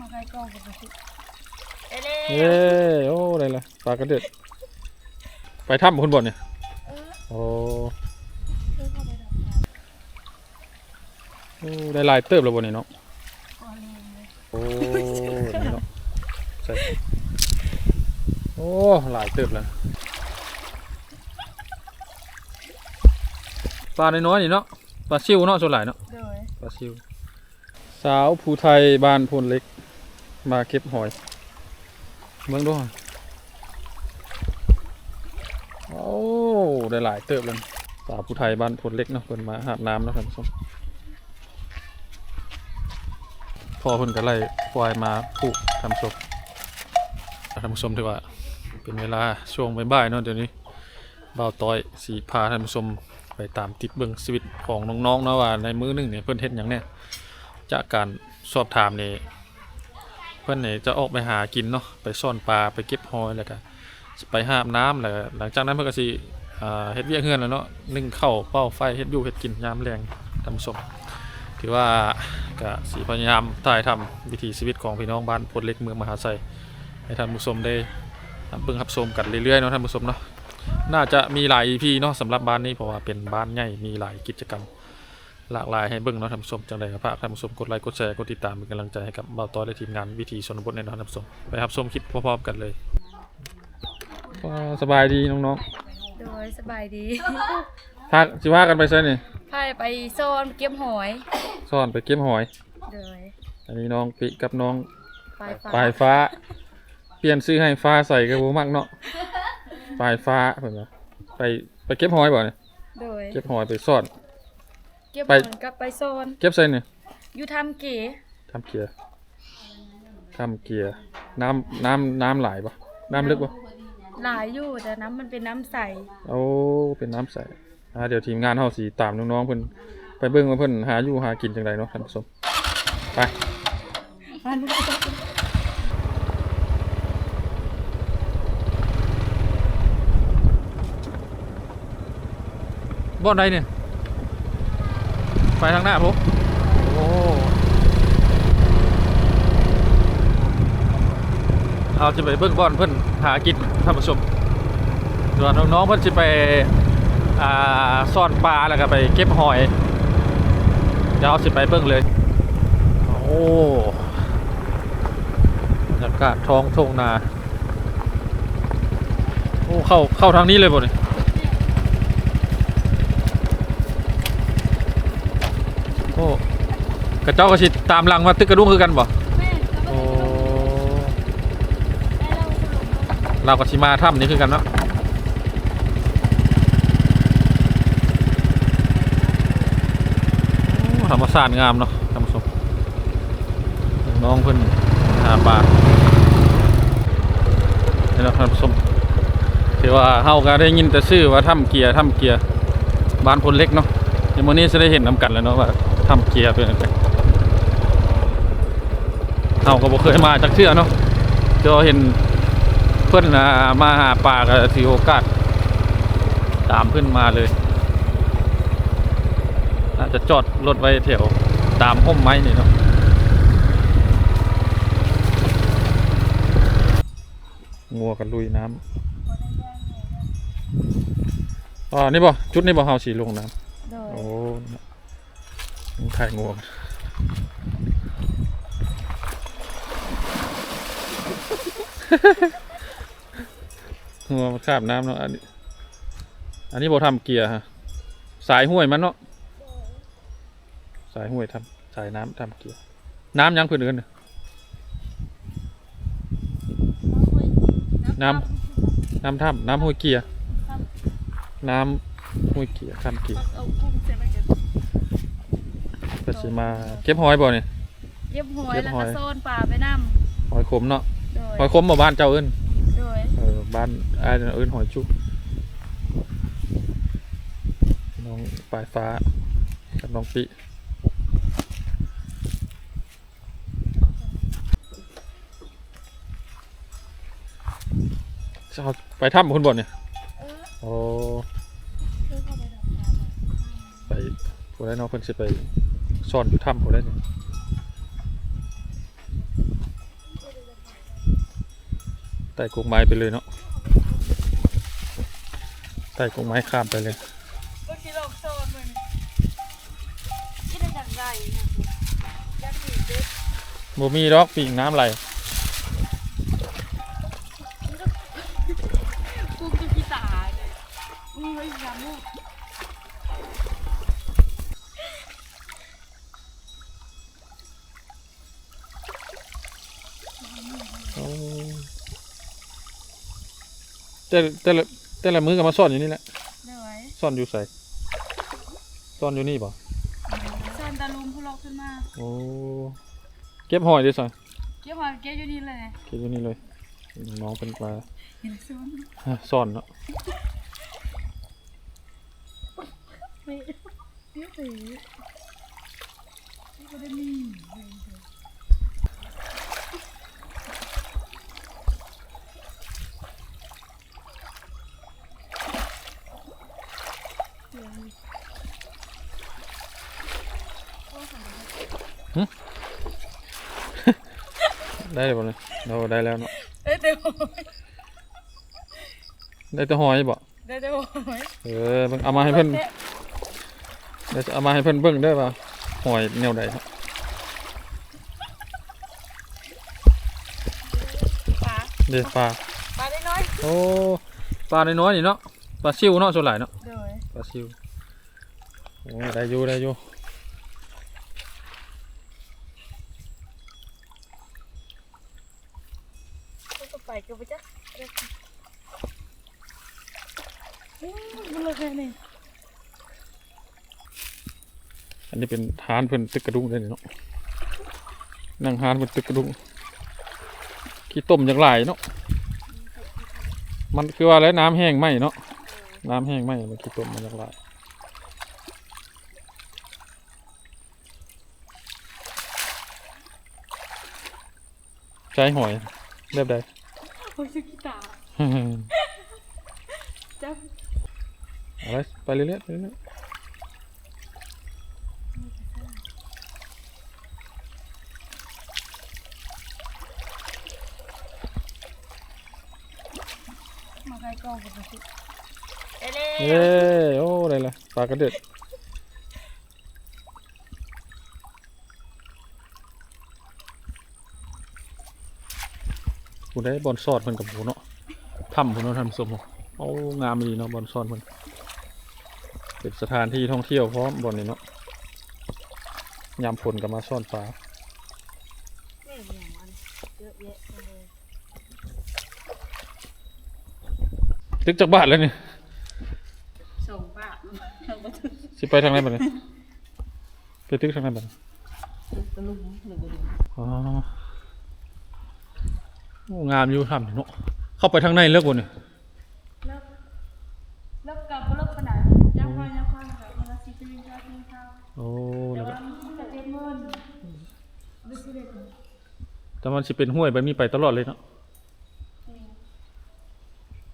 มาใกล้กล้องกันสิเร็เย้โอ้ได้ละปลากระเด็ด ไปถ้ำคุณบนเนี่ย เออโอ้เพื่อเข้าไปดับน้โอ้ได้หลายเติบแล้วบนนี่เนาะำก่อนเลยโอ้นี่เนาะใส่โอ้หลายเติบแล้วปลาน้อยๆนี่เนาะปลาซิวเนาะส่วนหลายเนาะโดยปลาซิว สาวภูไทยบ้านพลเล็ก มาเก็บหอยเมืองด้วยโอ้ได้หลายเติบเลยสาวภูไทยบ้านพลเล็กเนาะเพิ่นมาหาบน้ำเนาะท่านผู้ชมพ่อเพิ่นก็ไล่ควายมาปลูกทำศพท่านผู้ชมถือว่าเป็นเวลาช่วงบ่ายๆเนาะเดี๋ยวนี้บ่าวต้อยสีพาท่านผู้ชมไปตามติดเบิ่งชีวิตของน้องๆเนาะว่าในมือหนึ่งเนี่ยเพิ่นเฮ็ดหยังแน่จากการสอบถามเนี่ย เพื่อนนี่จะออกไปหากินเนาะไปซ่อนปลาไปเก็บหอยแล้วก็ไปหาบน้ำแล้วหลังจากนั้นเพื่อนก็สิอ่เฮ็ดเวียกเฮือนแล้วเนาะนึ่งข้าวเป้าไฟเฮ็ดอยู่เฮ็ดกินยามแรงทำศพถือว่าก็สิพยายามถ่ายทำวิถีชีวิตของพี่น้องบ้านพลเล็กเมืองมหาไซให้ท่านผู้ชมได้รับเบิ่งรับชมกันเรื่อยๆเนาะท่านผู้ชมเนาะน่าจะมีหลาย EP เนาะสำหรับบ้านนี้เพราะว่าเป็นบ้านใหญ่มีหลายกิจกรรม หลากหลายให้เบิ่งเนาะท่านผู้ชมจังไดก็ฝากท่านผู้ชมกดไลค์กดแชร์กดติดตามเป็นกำลังใจให้กับเบาต้อยและทีมงานวิถีชนบทแน่นอนท่านผู้ชมไปรับชมคลิปพร้อมๆกันเลยว้าวสบายดีน้องโดยสบายดี ๆพาสิว่ากันไปใช่นี่พาไปโซนเก็บหอย ซ่อนไปเก็บหอย โดยอันนี้น้องปิกับน้องปลายฟ้าปลายฟ้า เปลี่ยนซื้อให้ฟ้าใส่ก็บ่มักเนาะปลายฟ้าเพิ่นว่าไปไปเก็บหอยบ่เนี่ยโดยเก็บหอยไปซ่อน เก็บไปหอยกับไปโซน เก็บใส่นี่อยู่ทำเก๋ทำเกียร์ทำเกียร์น้ำน้ำน้ำไหลายปะน้ำลึกปะหลายอยู่แต่น้ำมันเป็นน้ำใส โอ้เป็นน้ำใสอ่าเดี๋ยวทีมงานเฮาสีตามน้องๆเพิ่นไปเบิ่งว่าเพิ่นหาอยู่หากินจังไดเนาะท่านผู้ชมไปบ่อนใดเนี่ย ไปทางหน้าพุโอ้เอาจะไปเบิ่งบ่อนเพิ่นหากินท่านผู้ชมส่วนน้องๆเพิ่นสิไปซ่อนปลาแล้วก็ไปเก็บหอยเดี๋ยวเอาสิไปเบิ่งเลย โอ้บรรยากาศท้องทงนา โอ้เข้าเข้าทางนี้เลยบ่เนี่ยโอ้ กระเจ้าก็สิตามหลังมาตึกกระดุ้งคือกันบ่แม่ก็โอ้ได้เราสรุปแล้วเราก็สิมาถ้ำนี้คือกันเนาะโอ้ธรรมชาติงามเนาะท่านผู้ชมน้องเพิ่นหาปลานี่เนาะท่านผู้ชมถือว่าเฮาก็ได้ยินแต่ชื่อว่าถ้ำเกียร์ถ้ำเกียร์บ้านพลเล็กเนาะเดี๋ยวมื้อนี้จะได้เห็นนํกันแล้วเนาะว่าถ้ำเกียร์เป็นจังไง เฮาก็บ่เคยมาจักเทื่อเนาะเจอเห็นเพื่อนน่ะมาหาปลาก็ถือโอกาสตามเพื่อนมาเลยอาจจะจอดรถไว้แถวตามห้มไม้นี่เนาะงัวกันลุยน้ำอ๋อนี่บ่จุดนี่บ่เฮาสีลงน้โดำยโอ้นี่ถ่ายงัว กันงัวมันคาบน้ำเนาะอันนี้ อันนี้บ่ทำเกียร์ฮะ สายห้วยมันเนาะ สายห้วยทำสายน้ำทำเกียร์ น้ำยังเพื่อนเอินน่ะน้ำน้ำถ้ำน้ำห้วยเกียร์ น้ำห้วยเกียร์ทำเกียร์เอากุ้งเสร็จแล้วก็ก็สิมาเก็บหอยบ่เนี่ยเก็บหอยเก็บแล้วหอก็ยโซนปลาไปน้หอยขมเนาะำโดย หอยขมบ่บ้านเจ้าเอิ้นโดยเออบ้านอ้ายเอิ้นหอยจุกน้องปลายฟ้ากับน้องปิจะเอาไปถ้ำคุณบ่เนี่ยเออโอ้เพื่อเข้าไปดับน้ำไปผู้ใดเน้องเพิ่นสิไปซ่อนอยู่ถ้ำผู้ใดเนี่ย ต่กรงไม้ไปเลยเนาะไต่กรงไม้ข้ามไปเลยก็คิดลองโซนมันคิดได้อย่างไรนะยัดถือเด็ดบ่มีดอกปีกน้ำไหล กูคือกีตาร์เลยมึงไม่ยำลูก โอ้ แต่แต่ละแต่ละมือก็มาซ่อนอยู่นี่แหละได้ไหมซ่อนอยู่ใส่ซ่อนอยู่นี่ป่ะโซนตาลุมผู้ล็อกขึ้นมาโอ้เก็บหอยดิใส่เก็บหอยเก็บอยู่นี่เลยเก็บอยู่นี่เลยน้องเป็นปลาเห็นโซนฮะซ่อนเนาะไม่เดี๋ยวไปก็ได้มี ได้เลยป่ะเนี่ยเราได้แล้วเนาะได้แต่หอยได้แต่หอยบ่ได้แต่หอยเออเบิ่งเอามาให้เพิ่นเดี๋ยวจะเอามาให้เพิ่นเบิ่งได้ป่ะหอยแนวใดครับปลาเด็ดปลาปลาได้น้อยโอ้ปลาน้อยๆนี่เนาะปลาซิวเนาะส่วนหลายเนาะเดี๋ยวปลาซิวโอ้ได้อยู่ได้อยู่ ไปกันไปจ้ะมันลยแค่นี้อันนี้เป็นทานเพิ่นตึกกระดุงเลยเนาะนั่งทานเพิ่นตึกกระดุงขี้ต้มอย่างหลายเนาะมันคือว่าแล้วน้ำแห้งไหมเนาะน้ำแห้งไหมมันขี้ต้มมันอย่างหลายใจหอยเรียบใด โอ้ยกีตาร์จ้ะอะไรไปเรื่อยๆไปเรื่อย มาใกล้กล้องกันสิเอเล่ ๆเย้ โอ้ได้ละปลากระเด็ดกูได้บอลซอดเพิ่นกับหมูเนาะถ้ำเพิ่นเนาะทำสมเนาะโอ้งามดีเนาะบอลซอดเพิ่นเป็นสถานที่ท่องเที่ยวพร้อมบอลนี่เนาะยามฝนก็มาซ่อนปลาไม่อย่างมันเยอะแยะเลยตึกจากบ้านแล้วนี่ส่งบ้าทางประตูสิไปทางไหนบ้างเนี่ยไปตึกทางไหนบ้างตะลุมหรือบ่ลุมอ๋อโอ้ งามอยู่ทำเนาะเข้าไปทางในเลิกบนเนี่ยเลิกเลิกกับเลิกขนาดยังพอยังพอแบบมันละสิบปีก็กินข้าวโอ้แต่แล้วก็ว่ามันจะเก็บเงินไม่ใช่เลยแต่มันสิเป็นห้วยแบบนี้ไปตลอดเลยเนาะ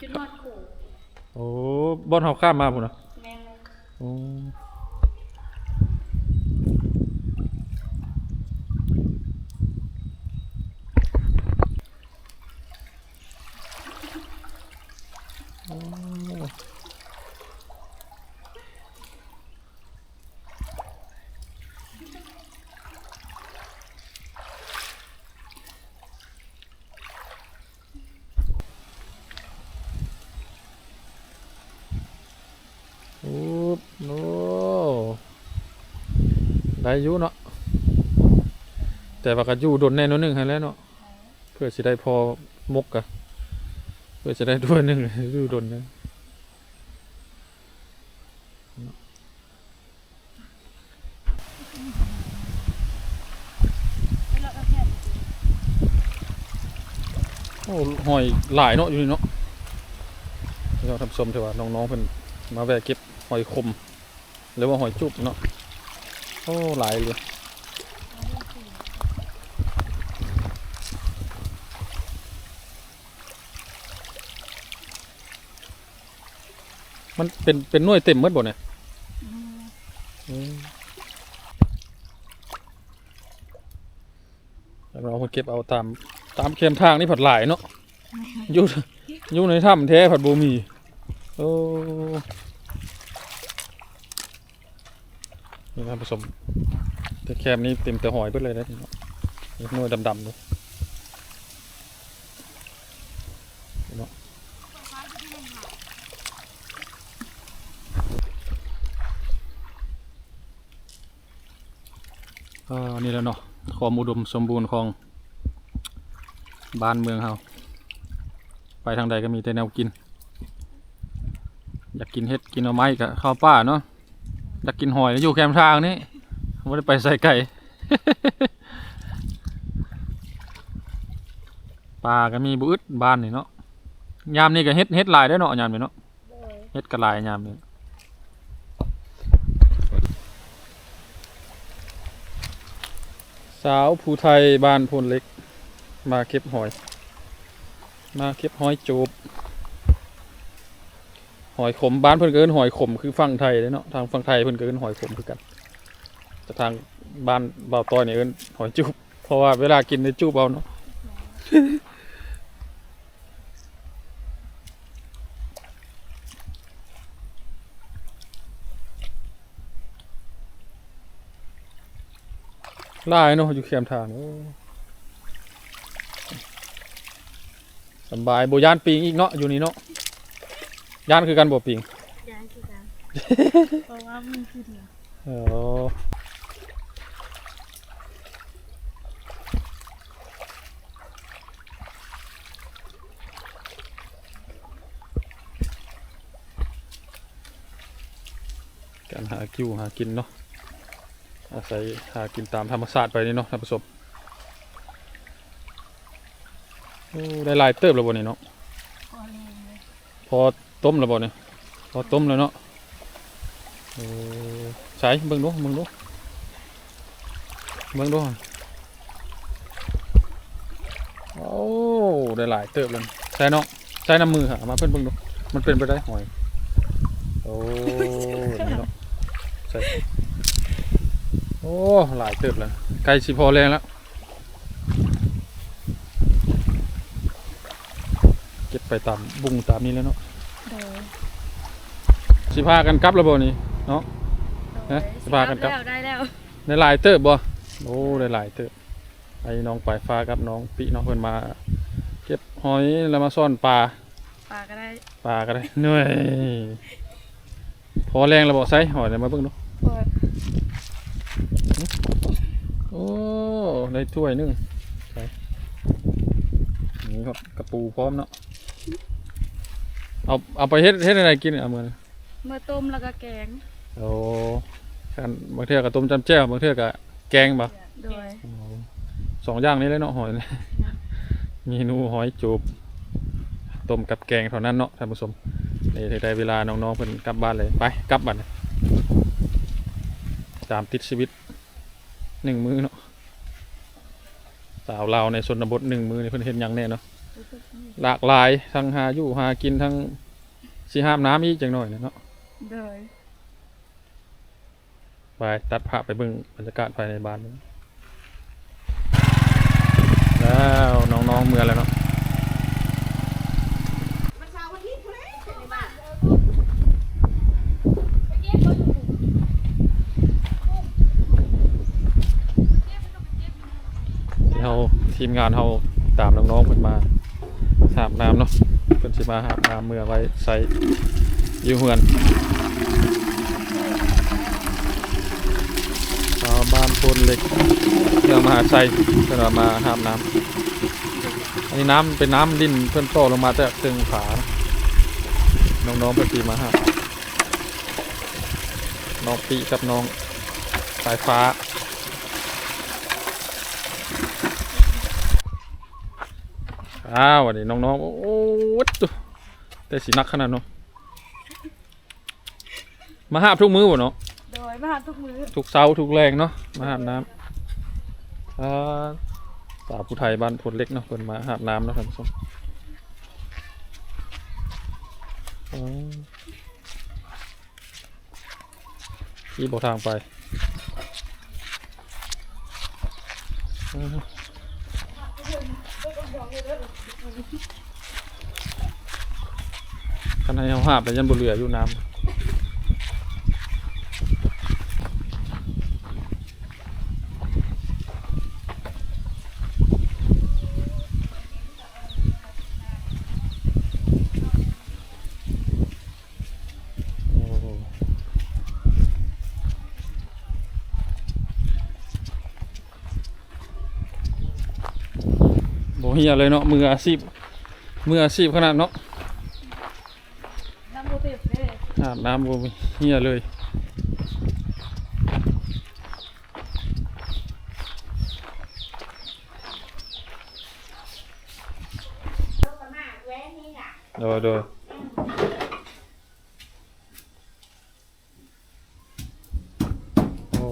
จุดนอดโขกโอ้บอนเฮาข้ามมาพุ่นนะแมงโอ้โอ้โอ้โอ้ ได้อยู่เนาะแต่ว่าก็อยู่ดนแน่นอนหนึงให้แล้วเนาะเพื่อสิได้พอมกกะเพื่อจะได้ด้วยหนึงอยู่ดนนะโอ้หอยหลายเนาะอยู่นี่เนาะเราทำสมเถอะว่าน้องๆเพิ่นมาแวะเก็บหอยคม หรือว่าหอยจุบเนาะ โอ้หลายเลยมันเป็นเป็นหน่วยเต็มหมดบ่เนี่ยอืมแล้วเราคนเก็บเอาตามตามเข็มทางนี่ผัดหลายเนาะอยู่อยู่ในถ้ำแท้ผัดบมี โอ้ นี่นะผสมแต่แคมนี้เต็มแต่หอยเบิดเลยนะนี่เนาะนี่หน่วยดำๆเลยนี่เนาะอ่านี่แล้วเนาะความอุดมสมบูรณ์ของบ้านเมืองเฮาไปทางใดก็มีแต่แนวกิน อยากกินเห็ดกินเอาไม้กับข้าวป้าเนาะ อยากกินหอยอยู่แคมป์ทางนี่ไม่ได้ไปใส่ไก่ปลาก็มีบุอึดบ้านนี่เนาะยามนี่ก็เฮ็ดเฮ็ดลายได้เนาะยามนี่เนาะเฮ็ดก็หลายยามนี่สาวผู้ไทยบ้านพลเล็ก มาเก็บหอย มาเก็บหอยจูบ หอยขมบ้านเพิ่นเอิ้นหอยขมคือฝั่งไทยเลยเนาะทางฝั่งไทยเพิ่นเอิ้นหอยขมคือกันแต่ทางบ้านบ่าวต้อยนี่เอิ้นหอยจูบเพราะว่าเวลากินในจูบเอาเนาะลายเนาะอยู่แคมป์ทางสบายโบยานปิงอีกเนาะอยู่นี่เนาะ ย่านคือกันบ่ปิงย้ายคือกันเพราะว่ามันคือเดียวเออการหาคิวหากินเนาะอาศัยหากินตามธรรมชาติไปนี่เนาะท่านผู้ชมโอ้ได้หลายเติบแล้วบ่นี่เนาะพอเองเลยพอ ต้มแล้วบ่เนี่ยพอต้มแล้วเนาะใช้เบิ่งดูเบิ่งดูเบิ่งดูโอ้ได้หลายเติบเลยใช้เนาะใช้น้ำมือหามาเพิ่นเบิ่งดูมันเป็นไปได้หอยโอ้เนาะใช่โอ้หลายเติบเลยไก่สิพอแรงแล้วเก็บไปตามบุงตามนี้แล้วเนาะ สิพากันกลับแล้วบ่นี่เนาะเอ๊ะสบายกันครับแล้วได้แล้วได้หลายเติบบ่โอ้ได้หลายเติบไอ้น้องปลายฟ้ากับน้องปิน้องเพิ่นมา เก็บหอยแล้วมาซ่อนปลาปลาก็ได้ปลาก็ได้เหนื่อยพอแรงแล้วบ่ใส่หอยเลยมาเบิ่งดูพอโอ้ได้ถ้วยหนึงใส่นี่ครับกระปูพร้อมเนาะเอาเอาไปเฮ็ดเฮ็ดอะไรกินเอามื้อนี้ เมื่อต้มแล้วก็แกงโอ้คันบางเทื่อก็ต้มจำแจ่วบางเทื่อก็แกงบ่โดยโอ้สองอย่างนี้เลยเนาะหอยเนี่ยเมนูหอยจูบต้มกับแกงเท่านั้นเนาะท่านผู้ชมนี่ได้เวลาน้องๆเพิ่นกลับบ้านเลยไปกลับบ้านเลยตามติดชีวิตหนึ่งมือเนาะสาวลาวในชนบทหนึ่งมือนี่เพิ่นเห็นหยังแน่เนาะหลากหลายทั้งหาอยู่หากินทั้งสิห้ามน้ำอีกจังหน่อยเนาะ โดยไปตัดภาพไปเบิ่งบรรยากาศภายในบ้านแล้วน้องๆเมือแล้วเนาะที่เราทีมงานเราตามน้องๆเพิ่นมาหาบน้ำเนาะเพิ่นสิมาหาบน้ำเมื่อไว้ใส่ อยู่เฮือนชาวบ้านโพนเหล็กเรืองมหาชัยเพิ่นว่ามาหาบน้ำอันนี้น้ำเป็นน้ำดินเพิ่อนโตลงมาจากเชิงผาน้องๆเพิ่นสิมาห้าบน้องปีกับน้องสายฟ้าอ้าววันนี้น้องๆโอ้โหแต่สีนักขนาดเนาะ มาหาบทุกมื้อบ่เนาะโดยมาหาทุกมื้อทุกเช้าทุกแรงเนาะมาหาบน้ำอ่าสาวผู้ไทยบ้านพลเล็กเนาะเพิ่นมาหาบน้ำเนาะท่านผู้ชมอ๋อที่บอกทางไปอ่าคันให้เฮาหาบแต่ยันบ่เหลืออยู่น้ำโอ้บ่ เฮียเลยเนาะมืออาชีพมืออาชีพขนาดเนาะน้ำโบเต็มเลยอาบน้ำบ่เฮียเลยโดยโดยโอ้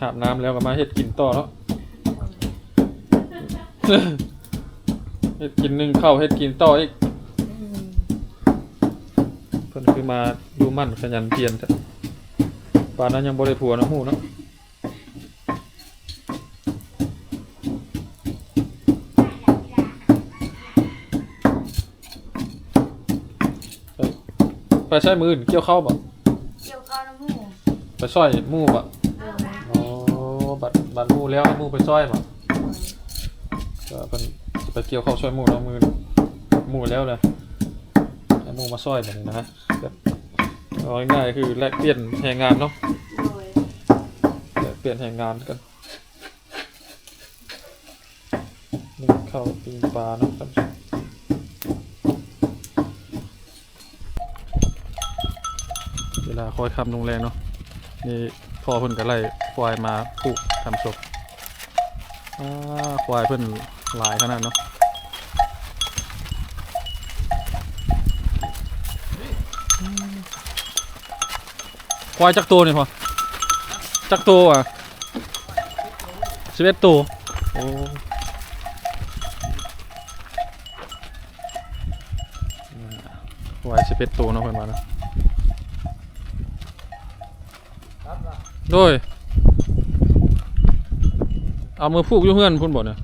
อาบน้ำแล้วก็มาเฮ็ดกินต่อเนาะ เฮ็ดกินหนึ่งข้าวเฮ็ดกินต่ออีกเพิ่นคือมาดูมั่นขยันเพียรแต่ป่านนั้นยังบ่ได้ผัวเนาะฮู้เนาะไปไปใช้มืออื่นเกี่ยวข้าวบ่เกี่ยวข้าวน้ำหูไปซอยหมู่บ่อ๋อบัดบัดหมู่แล้วให้หมู่ไปซอยบ่ ก็เพิ่นสิไปเกี่ยวข้าวช่วยหมู่เนาะมือหมู่แล้วเลยให้หมู่มาซอยแบบนี้นะฮะแบบเอาง่ายๆคือแลกเปลี่ยนแรงงานเนาะโดยแลกเปลี่ยนแรงงานกันนึ่งข้าวปิ้งปลาเนาะครับเวลาคอยคำลงแรงเนาะนี่พอเพิ่นก็ไล่ควายมาผูกทำศพอ่าควายเพิ่น ลายขนาดเนาะควายจักตัวนี่พอจักตัวอะสิบเอ็ดตัวโอ้ควายสิบเอ็ดตัวเนาะเพิ่นมานะโดยเอามือผูกยู่งเฮือนพุ่นบ่เนี่ย